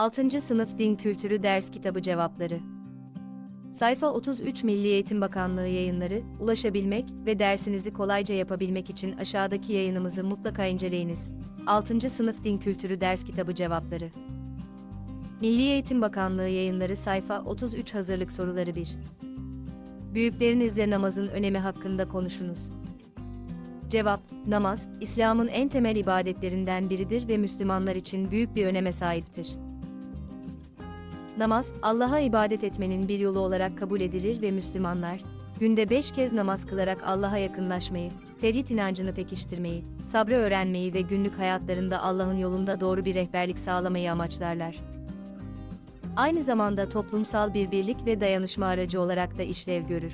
6. Sınıf Din Kültürü Ders Kitabı Cevapları Sayfa 33 Milli Eğitim Bakanlığı yayınları, ulaşabilmek ve dersinizi kolayca yapabilmek için aşağıdaki yayınımızı mutlaka inceleyiniz. 6. Sınıf Din Kültürü Ders Kitabı Cevapları Milli Eğitim Bakanlığı yayınları sayfa 33 hazırlık soruları 1. Büyüklerinizle namazın önemi hakkında konuşunuz. Cevap, namaz, İslam'ın en temel ibadetlerinden biridir ve Müslümanlar için büyük bir öneme sahiptir. Namaz, Allah'a ibadet etmenin bir yolu olarak kabul edilir ve Müslümanlar, günde beş kez namaz kılarak Allah'a yakınlaşmayı, tevhid inancını pekiştirmeyi, sabrı öğrenmeyi ve günlük hayatlarında Allah'ın yolunda doğru bir rehberlik sağlamayı amaçlarlar. Aynı zamanda toplumsal bir birlik ve dayanışma aracı olarak da işlev görür.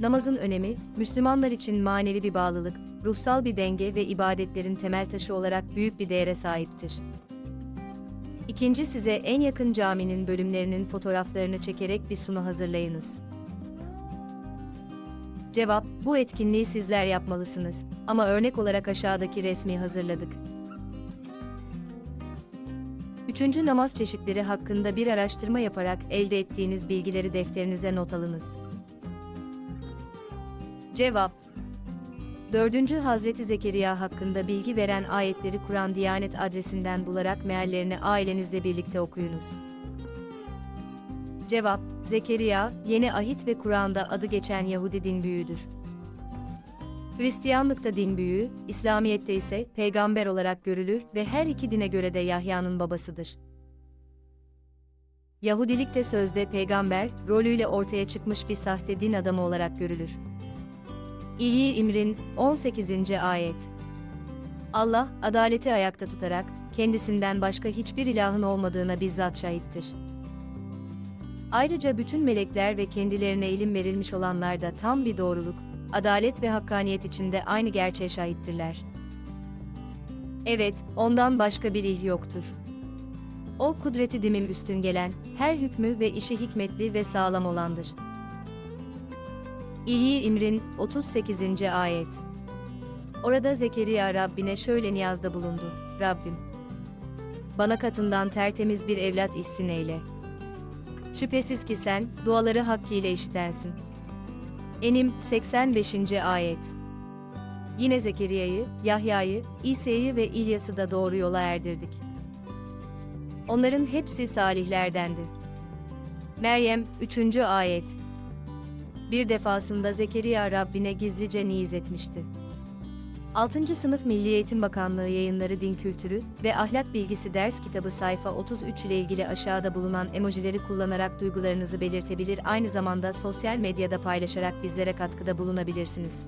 Namazın önemi, Müslümanlar için manevi bir bağlılık, ruhsal bir denge ve ibadetlerin temel taşı olarak büyük bir değere sahiptir. İkinci size en yakın caminin bölümlerinin fotoğraflarını çekerek bir sunu hazırlayınız. Cevap, bu etkinliği sizler yapmalısınız ama örnek olarak aşağıdaki resmi hazırladık. Üçüncü namaz çeşitleri hakkında bir araştırma yaparak elde ettiğiniz bilgileri defterinize not alınız. Cevap 4. Hazreti Zekeriya hakkında bilgi veren ayetleri Kur'an Diyanet adresinden bularak meallerini ailenizle birlikte okuyunuz. Cevap Zekeriya, Yeni Ahit ve Kur'an'da adı geçen Yahudi din büyüğüdür. Hristiyanlıkta din büyüğü, İslamiyet'te ise peygamber olarak görülür ve her iki dine göre de Yahya'nın babasıdır. Yahudilikte sözde peygamber rolüyle ortaya çıkmış bir sahte din adamı olarak görülür. İyi İmrin 18. ayet. Allah adaleti ayakta tutarak kendisinden başka hiçbir ilahın olmadığına bizzat şahittir. Ayrıca bütün melekler ve kendilerine ilim verilmiş olanlar da tam bir doğruluk, adalet ve hakkaniyet içinde aynı gerçeğe şahittirler. Evet, ondan başka bir il yoktur. O kudreti dimim üstün gelen, her hükmü ve işi hikmetli ve sağlam olandır. İyi İmrin 38. ayet. Orada Zekeriya Rabbine şöyle niyazda bulundu. Rabbim, bana katından tertemiz bir evlat ihsin eyle. Şüphesiz ki sen, duaları hakkıyla işitensin. Enim 85. ayet. Yine Zekeriya'yı, Yahya'yı, İsa'yı ve İlyas'ı da doğru yola erdirdik. Onların hepsi salihlerdendi. Meryem 3. ayet. Bir defasında Zekeriya Rabbine gizlice niyaz etmişti. 6. Sınıf Milli Eğitim Bakanlığı yayınları Din Kültürü ve Ahlak Bilgisi ders kitabı sayfa 33 ile ilgili aşağıda bulunan emojileri kullanarak duygularınızı belirtebilir aynı zamanda sosyal medyada paylaşarak bizlere katkıda bulunabilirsiniz.